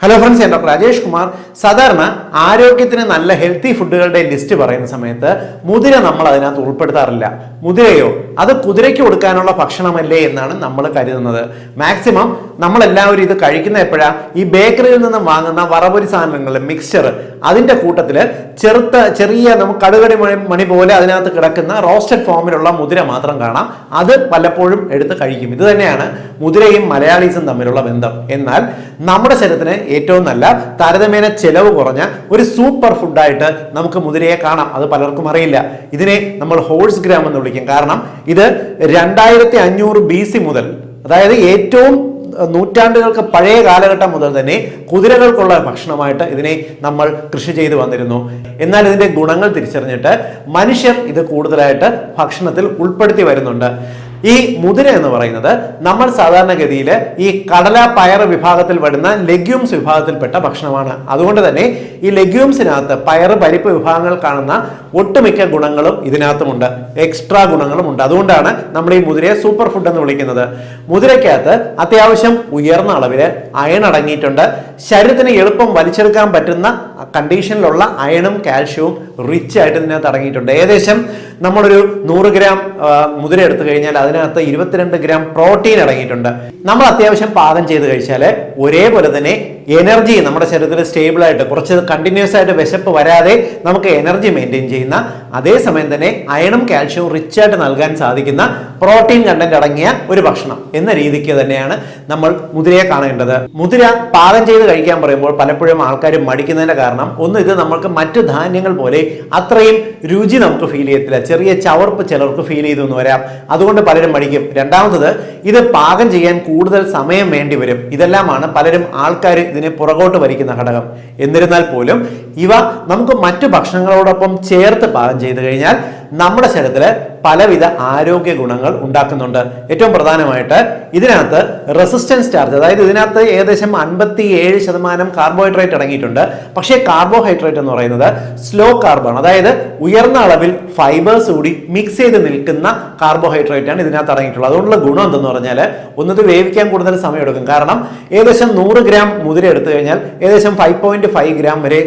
Hello friends ഞാൻ doctor Rajesh Kumar. സാധാരണ ആരോഗ്യത്തിന് നല്ല ഹെൽത്തി ഫുഡുകളുടെ ലിസ്റ്റ് പറയുന്ന സമയത്ത് മുതിര നമ്മൾ അതിനകത്ത് ഉൾപ്പെടുത്താറില്ല. മുതിരയോ അത് കുതിരയ്ക്ക് കൊടുക്കാനുള്ള ഭക്ഷണമല്ലേ എന്നാണ് നമ്മൾ കരുതുന്നത്. മാക്സിമം നമ്മളെല്ലാവരും ഇത് കഴിക്കുന്ന എപ്പോഴാണ് ഈ ബേക്കറിയിൽ നിന്നും വാങ്ങുന്ന വറപൊരി സാധനങ്ങൾ മിക്സ്ചർ അതിന്റെ കൂട്ടത്തിൽ ചെറുത്ത ചെറിയ നമുക്ക് കടുകടി മണി പോലെ അതിനകത്ത് കിടക്കുന്ന റോസ്റ്റഡ് ഫോമിലുള്ള മുതിര മാത്രം കാണാം. അത് പലപ്പോഴും എടുത്ത് കഴിക്കും. ഇത് തന്നെയാണ് മുതിരയും മലയാളീസും തമ്മിലുള്ള ബന്ധം. എന്നാൽ നമ്മുടെ ശരീരത്തിന് ഏറ്റവും നല്ല താരതമ്യേന ചെലവ് കുറഞ്ഞ ഒരു സൂപ്പർ ഫുഡായിട്ട് നമുക്ക് മുതിരയെ കാണാം. അത് പലർക്കും അറിയില്ല. ഇതിനെ നമ്മൾ ഹോഴ്സ് ഗ്രാം എന്ന് വിളിക്കും. കാരണം ഇത് രണ്ടായിരത്തി അഞ്ഞൂറ് ബി സി മുതൽ അതായത് ഏറ്റവും നൂറ്റാണ്ടുകൾക്ക് പഴയ കാലഘട്ടം മുതൽ തന്നെ കുതിരകൾക്കുള്ള ഭക്ഷണമായിട്ട് ഇതിനെ നമ്മൾ കൃഷി ചെയ്തു വന്നിരുന്നു. എന്നാൽ ഇതിന്റെ ഗുണങ്ങൾ തിരിച്ചറിഞ്ഞിട്ട് മനുഷ്യർ ഇത് കൂടുതലായിട്ട് ഭക്ഷണത്തിൽ ഉൾപ്പെടുത്തി വരുന്നുണ്ട്. ഈ മുതിര എന്ന് പറയുന്നത് നമ്മൾ സാധാരണഗതിയിൽ ഈ കടല പയർ വിഭാഗത്തിൽ വരുന്ന ലെഗ്യൂംസ് വിഭാഗത്തിൽപ്പെട്ട ഭക്ഷണമാണ്. അതുകൊണ്ട് തന്നെ ഈ ലെഗ്യൂംസിനകത്ത് പയർ പരിപ്പ് വിഭാഗങ്ങൾ കാണുന്ന ഒട്ടുമിക്ക ഗുണങ്ങളും ഇതിനകത്തുമുണ്ട്. എക്സ്ട്രാ ഗുണങ്ങളും ഉണ്ട് അതുകൊണ്ടാണ് നമ്മൾ ഈ മുതിരയെ സൂപ്പർ ഫുഡ് എന്ന് വിളിക്കുന്നത്. മുതിരയ്ക്കകത്ത് അത്യാവശ്യം ഉയർന്ന അളവിൽ അയൺ അടങ്ങിയിട്ടുണ്ട്. ശരീരത്തിന് എളുപ്പം വലിച്ചെടുക്കാൻ പറ്റുന്ന കണ്ടീഷനിലുള്ള അയണും കാൽഷ്യവും റിച്ച് ആയിട്ട് ഇതിനകത്ത് അടങ്ങിയിട്ടുണ്ട്. ഏകദേശം നമ്മളൊരു നൂറ് ഗ്രാം മുതിര എടുത്തു കഴിഞ്ഞാൽ അതിനകത്ത് ഇരുപത്തിരണ്ട് ഗ്രാം പ്രോട്ടീൻ അടങ്ങിയിട്ടുണ്ട്. നമ്മൾ അത്യാവശ്യം പാകം ചെയ്ത് കഴിച്ചാൽ ഒരേപോലെ തന്നെ എനർജി നമ്മുടെ ശരീരത്തിൽ സ്റ്റേബിൾ ആയിട്ട് കുറച്ച് കണ്ടിന്യൂസ് ആയിട്ട് വിശപ്പ് വരാതെ നമുക്ക് എനർജി മെയിന്റെയിൻ ചെയ്യുന്ന അതേസമയം തന്നെ അയണും കാൽഷ്യവും റിച്ച് ആയിട്ട് നൽകാൻ സാധിക്കുന്ന പ്രോട്ടീൻ കണ്ടന്റ് അടങ്ങിയ ഒരു ഭക്ഷണം എന്ന രീതിക്ക് തന്നെയാണ് നമ്മൾ മുതിരയെ കാണേണ്ടത്. മുതിര പാകം ചെയ്ത് കഴിക്കാൻ പറയുമ്പോൾ പലപ്പോഴും ആൾക്കാർ മടിക്കുന്നതിന്റെ കാരണം ഒന്ന് ഇത് നമ്മൾക്ക് മറ്റു ധാന്യങ്ങൾ പോലെ അത്രയും രുചി നമുക്ക് ഫീൽ ചെയ്യത്തില്ല. ചെറിയ ചവർപ്പ് ചിലർക്ക് ഫീൽ ചെയ്തു എന്ന് വരാം. അതുകൊണ്ട് പലരും മടിക്കും. രണ്ടാമത്തത് ഇത് പാകം ചെയ്യാൻ കൂടുതൽ സമയം വേണ്ടി വരും. ഇതെല്ലാമാണ് പലരും ആൾക്കാർ ഇതിനെ പുറകോട്ട് വലിക്കുന്ന ഘടകം. എന്നിരുന്നാൽ പോലും ഇവ നമുക്ക് മറ്റു ഭക്ഷണങ്ങളോടൊപ്പം ചേർത്ത് പാകം ചെയ്തു കഴിഞ്ഞാൽ നമ്മുടെ ശരീരത്തിൽ പലവിധ ആരോഗ്യ ഗുണങ്ങൾ ഉണ്ടാക്കുന്നുണ്ട്. ഏറ്റവും പ്രധാനമായിട്ട് ഇതിനകത്ത് റെസിസ്റ്റൻസ് ചാർജ് അതായത് ഇതിനകത്ത് ഏകദേശം അൻപത്തി ഏഴ് ശതമാനം കാർബോഹൈഡ്രേറ്റ് അടങ്ങിയിട്ടുണ്ട്. പക്ഷേ കാർബോഹൈഡ്രേറ്റ് എന്ന് പറയുന്നത് സ്ലോ കാർബൺ അതായത് ഉയർന്ന അളവിൽ ഫൈബേഴ്സ് കൂടി മിക്സ് ചെയ്ത് നിൽക്കുന്ന കാർബോഹൈഡ്രേറ്റ് ആണ് ഇതിനകത്ത് അടങ്ങിയിട്ടുള്ളത്. അതുകൊണ്ടുള്ള ഗുണം എന്തെന്ന് പറഞ്ഞാൽ ഒന്നത് വേവിക്കാൻ കൂടുതൽ സമയം എടുക്കും കാരണം ഏകദേശം നൂറ് ഗ്രാം മുതിര എടുത്തു കഴിഞ്ഞാൽ ഏകദേശം ഫൈവ് പോയിന്റ് ഫൈവ് ഗ്രാം വരെ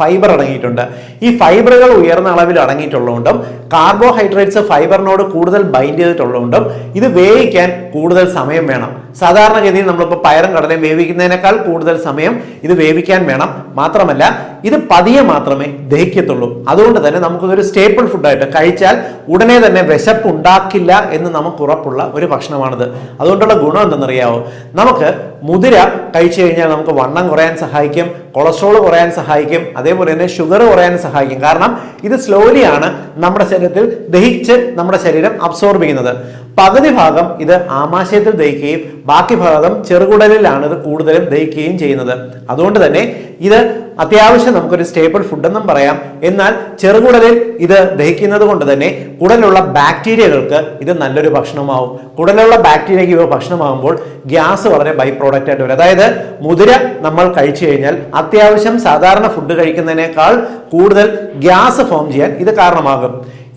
ഫൈബർ അടങ്ങിയിട്ടുണ്ട്. ഈ ഫൈബറുകൾ ഉയർന്ന അളവിൽ അടങ്ങിയിട്ടുള്ളതുകൊണ്ടും കാർബോഹൈഡ്രേറ്റ്സ് ഫൈബറിനോട് കൂടുതൽ ബൈൻഡ് ചെയ്തിട്ടുള്ളതുകൊണ്ടും ഇത് വേവിക്കാൻ കൂടുതൽ സമയം വേണം. സാധാരണഗതിയിൽ നമ്മളിപ്പോൾ പയറും കടലയും വേവിക്കുന്നതിനേക്കാൾ കൂടുതൽ സമയം ഇത് വേവിക്കാൻ വേണം. മാത്രമല്ല ഇത് പതിയെ മാത്രമേ ദഹിക്കത്തുള്ളൂ. അതുകൊണ്ട് തന്നെ നമുക്കിതൊരു സ്റ്റേപ്പിൾ ഫുഡായിട്ട് കഴിച്ചാൽ ഉടനെ തന്നെ വിശപ്പ് ഉണ്ടാക്കില്ല എന്ന് നമുക്ക് ഉറപ്പുള്ള ഒരു ഭക്ഷണമാണിത്. അതുകൊണ്ടുള്ള ഗുണം എന്തെന്നറിയാവോ? നമുക്ക് മുതിര കഴിച്ചു കഴിഞ്ഞാൽ നമുക്ക് വണ്ണം കുറയാൻ സഹായിക്കും. കൊളസ്ട്രോൾ കുറയാൻ സഹായിക്കും അതേപോലെ തന്നെ ഷുഗർ കുറയാൻ സഹായിക്കും. കാരണം ഇത് സ്ലോലി ആണ് നമ്മുടെ ശരീരത്തിൽ ദഹിച്ച് നമ്മുടെ ശരീരം അബ്സോർബ് ചെയ്യുന്നത്. പകുതി ഭാഗം ഇത് ആമാശയത്തിൽ ദഹിക്കുകയും ബാക്കി ഭാഗം ചെറുകുടലിലാണ് ഇത് കൂടുതലും ദഹിക്കുകയും ചെയ്യുന്നത്. അതുകൊണ്ട് തന്നെ ഇത് അത്യാവശ്യം നമുക്കൊരു സ്റ്റേബിൾ ഫുഡ് ഫുഡെന്നും പറയാം. എന്നാൽ ചെറുകുടലിൽ ഇത് ദഹിക്കുന്നത് കൊണ്ട് തന്നെ കുടലുള്ള ബാക്ടീരിയകൾക്ക് ഇത് നല്ലൊരു ഭക്ഷണമാവും. കുടലുള്ള ബാക്ടീരിയക്ക് ഇവ ഭക്ഷണമാകുമ്പോൾ ഗ്യാസ് വളരെ ബൈ പ്രോഡക്റ്റ് ആയിട്ട് വരും. അതായത് മുതിര നമ്മൾ കഴിച്ചു കഴിഞ്ഞാൽ അത്യാവശ്യം സാധാരണ ഫുഡ് കഴിക്കുന്നതിനേക്കാൾ കൂടുതൽ ഗ്യാസ് ഫോം ചെയ്യാൻ ഇത് കാരണമാകും.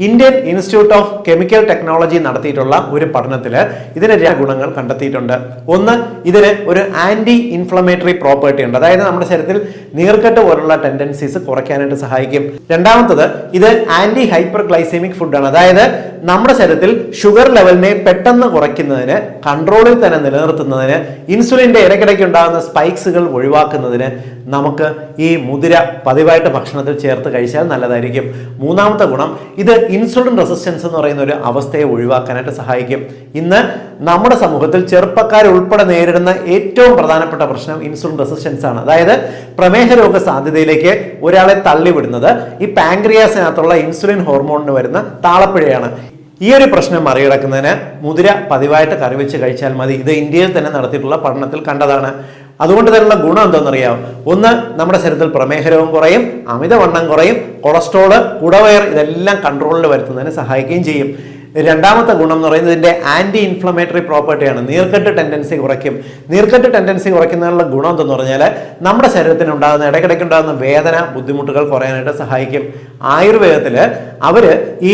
Indian Institute of Chemical Technology നടത്തിയിട്ടുള്ള ഒരു പഠനത്തിൽ ഇതിന് രണ്ട് ഗുണങ്ങൾ കണ്ടെത്തിയിട്ടുണ്ട്. ഒന്ന് ഇതിന് ഒരു ആന്റി ഇൻഫ്ലമേറ്ററി പ്രോപ്പർട്ടി ഉണ്ട്. അതായത് നമ്മുടെ ശരീരത്തിൽ നീർക്കെട്ട് പോലുള്ള ടെൻഡൻസീസ് കുറയ്ക്കാനായിട്ട് സഹായിക്കും. രണ്ടാമത്തത് ഇത് ആന്റി ഹൈപ്പർ ഗ്ലൈസീമിക് ഫുഡാണ് അതായത് നമ്മുടെ ശരീരത്തിൽ ഷുഗർ ലെവലിനെ പെട്ടെന്ന് കുറയ്ക്കുന്നതിന് കൺട്രോളിൽ തന്നെ നിലനിർത്തുന്നതിന് ഇൻസുലിന്റെ ഇടയ്ക്കിടയ്ക്ക് ഉണ്ടാകുന്ന സ്പൈക്സുകൾ ഒഴിവാക്കുന്നതിന് നമുക്ക് ഈ മുതിര പതിവായിട്ട് ഭക്ഷണത്തിൽ ചേർത്ത് കഴിച്ചാൽ നല്ലതായിരിക്കും. മൂന്നാമത്തെ ഗുണം ഇത് ഇൻസുലിൻ റെസിസ്റ്റൻസ് എന്ന് പറയുന്ന ഒരു അവസ്ഥയെ ഒഴിവാക്കാനായിട്ട് സഹായിക്കും. ഇന്ന് നമ്മുടെ സമൂഹത്തിൽ ചെറുപ്പക്കാർ ഉൾപ്പെടെ നേരിടുന്ന ഏറ്റവും പ്രധാനപ്പെട്ട പ്രശ്നം ഇൻസുലിൻ റെസിസ്റ്റൻസ് ആണ്. അതായത് പ്രമേഹ രോഗ സാധ്യതയിലേക്ക് ഒരാളെ തള്ളിവിടുന്നത് ഈ പാങ്ക്രിയാസിനകത്തുള്ള ഇൻസുലിൻ ഹോർമോണിന് വരുന്ന താളപ്പിഴയാണ്. ഈ ഒരു പ്രശ്നം മറികടക്കുന്നതിന് മുതിര പതിവായിട്ട് കറിവെച്ച് കഴിച്ചാൽ മതി. ഇത് ഇന്ത്യയിൽ തന്നെ നടത്തിയിട്ടുള്ള പഠനത്തിൽ കണ്ടതാണ്. അതുകൊണ്ട് തന്നെയുള്ള ഗുണം എന്താണെന്നറിയാം ഒന്ന് നമ്മുടെ ശരീരത്തിൽ പ്രമേഹരവും കുറയും അമിതവണ്ണം കുറയും കൊളസ്ട്രോൾ കുടവയർ ഇതെല്ലാം കൺട്രോളിൽ വരുത്തുന്നതിന് സഹായിക്കുകയും ചെയ്യും. രണ്ടാമത്തെ ഗുണം എന്ന് പറയുന്നത് ഇതിന്റെ ആന്റി ഇൻഫ്ലമേറ്ററി പ്രോപ്പർട്ടിയാണ് നീർക്കെട്ട് ടെൻഡൻസി കുറയ്ക്കും. നീർക്കെട്ട് ടെൻഡൻസി കുറയ്ക്കുന്നതിനുള്ള ഗുണം എന്തെന്ന് പറഞ്ഞാൽ നമ്മുടെ ശരീരത്തിന് ഉണ്ടാകുന്ന ഇടയ്ക്കിടയ്ക്ക് ഉണ്ടാകുന്ന വേദന ബുദ്ധിമുട്ടുകൾ കുറയാനായിട്ട് സഹായിക്കും. ആയുർവേദത്തിൽ അവർ ഈ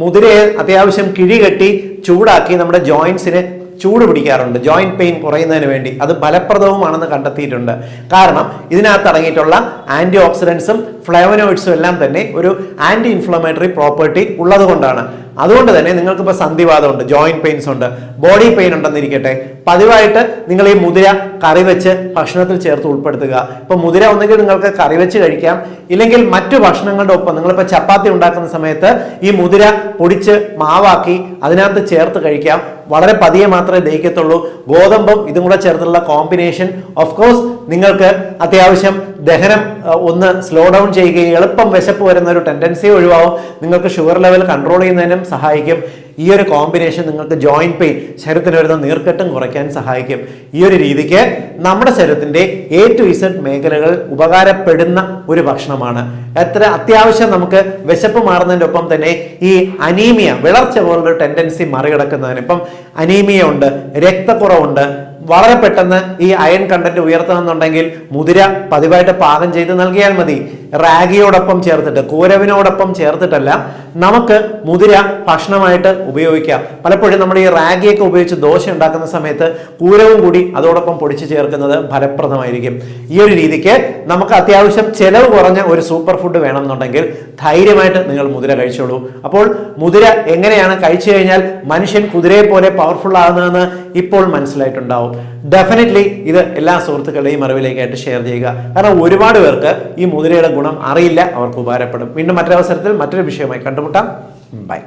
മുതിരയെ അത്യാവശ്യം കിഴി കെട്ടി ചൂടാക്കി നമ്മുടെ ജോയിന്റ്സിന് ചൂട് പിടിക്കാറുണ്ട്. ജോയിന്റ് പെയിൻ കുറയുന്നതിന് വേണ്ടി. അത് ഫലപ്രദവുമാണെന്ന് കണ്ടെത്തിയിട്ടുണ്ട്. കാരണം ഇതിനകത്ത് അടങ്ങിയിട്ടുള്ള ആന്റി ഓക്സിഡൻസും ഫ്ലേവനോയിഡ്സും എല്ലാം തന്നെ ഒരു ആന്റി ഇൻഫ്ലമേറ്ററി പ്രോപ്പർട്ടി ഉള്ളതുകൊണ്ടാണ് അതുകൊണ്ട് തന്നെ നിങ്ങൾക്കിപ്പോൾ സന്ധിവാദമുണ്ട് ജോയിന്റ് പെയിൻസ് ഉണ്ട് ബോഡി പെയിൻ ഉണ്ടെന്നിരിക്കട്ടെ പതിവായിട്ട് നിങ്ങൾ ഈ മുതിര കറി വെച്ച് ഭക്ഷണത്തിൽ ചേർത്ത് ഉൾപ്പെടുത്തുക. ഇപ്പം മുതിര ഒന്നെങ്കിൽ നിങ്ങൾക്ക് കറി വെച്ച് കഴിക്കാം ഇല്ലെങ്കിൽ മറ്റു ഭക്ഷണങ്ങളുടെ ഒപ്പം നിങ്ങളിപ്പോൾ ചപ്പാത്തി ഉണ്ടാക്കുന്ന സമയത്ത് ഈ മുതിര പൊടിച്ച് മാവാക്കി അതിനകത്ത് ചേർത്ത് കഴിക്കാം. വളരെ പതിയെ മാത്രമേ ദഹിക്കത്തുള്ളൂ. ഗോതമ്പും ഇതും കൂടെ ചേർത്തുള്ള കോമ്പിനേഷൻ ഓഫ് കോഴ്സ് നിങ്ങൾക്ക് അത്യാവശ്യം ദഹനം ഒന്ന് സ്ലോ ഡൗൺ ചെയ്യുകയും എളുപ്പം വിശപ്പ് വരുന്ന ഒരു ടെൻഡൻസി ഒഴിവാവും. നിങ്ങൾക്ക് ഷുഗർ ലെവൽ കൺട്രോൾ ചെയ്യുന്നതിനും സഹായിക്കും. ഈ ഒരു കോമ്പിനേഷൻ നിങ്ങൾക്ക് ജോയിന്റ് പെയിൻ ശരീരത്തിന് വരുന്ന നീർക്കെട്ടും കുറയ്ക്കാൻ സഹായിക്കും. ഈ ഒരു രീതിക്ക് നമ്മുടെ ശരീരത്തിന്റെ എ ടു ഇസഡ് മേഖലകൾ ഉപകാരപ്പെടുന്ന ഒരു ഭക്ഷണമാണ്. എത്ര അത്യാവശ്യം നമുക്ക് വിശപ്പ് മാറുന്നതിന്റെ ഒപ്പം തന്നെ ഈ അനീമിയ വിളർച്ച പോലുള്ള ടെൻഡൻസി മറികടക്കുന്നതിന് ഇപ്പം അനീമിയ ഉണ്ട് രക്തക്കുറവുണ്ട് വളരെ പെട്ടെന്ന് ഈ അയൺ കണ്ടന്റ് ഉയർത്തണമെന്നുണ്ടെങ്കിൽ മുതിര പതിവായിട്ട് പാകം ചെയ്ത് നൽകിയാൽ മതി. റാഗിയോടൊപ്പം ചേർത്തിട്ട് കൂരവിനോടൊപ്പം ചേർത്തിട്ടല്ല നമുക്ക് മുതിര ഭക്ഷണമായിട്ട് ഉപയോഗിക്കാം. പലപ്പോഴും നമ്മൾ ഈ റാഗിയൊക്കെ ഉപയോഗിച്ച് ദോശ ഉണ്ടാക്കുന്ന സമയത്ത് കൂരവും കൂടി അതോടൊപ്പം പൊടിച്ചു ചേർക്കുന്നത് ഫലപ്രദമായിരിക്കും. ഈ ഒരു രീതിക്ക് നമുക്ക് അത്യാവശ്യം ചെലവ് കുറഞ്ഞ ഒരു സൂപ്പർ ഫുഡ് വേണമെന്നുണ്ടെങ്കിൽ ധൈര്യമായിട്ട് നിങ്ങൾ മുതിര കഴിച്ചോളൂ. അപ്പോൾ മുതിര എങ്ങനെയാണ് കഴിച്ചു കഴിഞ്ഞാൽ മനുഷ്യൻ കുതിരയെ പോലെ പവർഫുൾ ആകുന്നതെന്ന് ഇപ്പോൾ മനസ്സിലായിട്ടുണ്ടാവും. ഡെഫിനറ്റ്ലി ഇത് എല്ലാ സുഹൃത്തുക്കളുടെയും അറിവിലേക്കായിട്ട് ഷെയർ ചെയ്യുക. കാരണം ഒരുപാട് പേർക്ക് ഈ മുതിരയുടെ ഗുണം അറിയില്ല. അവർക്ക് ഉപകാരപ്പെടും. വീണ്ടും മറ്റൊരവസരത്തിൽ മറ്റൊരു വിഷയമായി കണ്ടുമുട്ടാം. ബൈ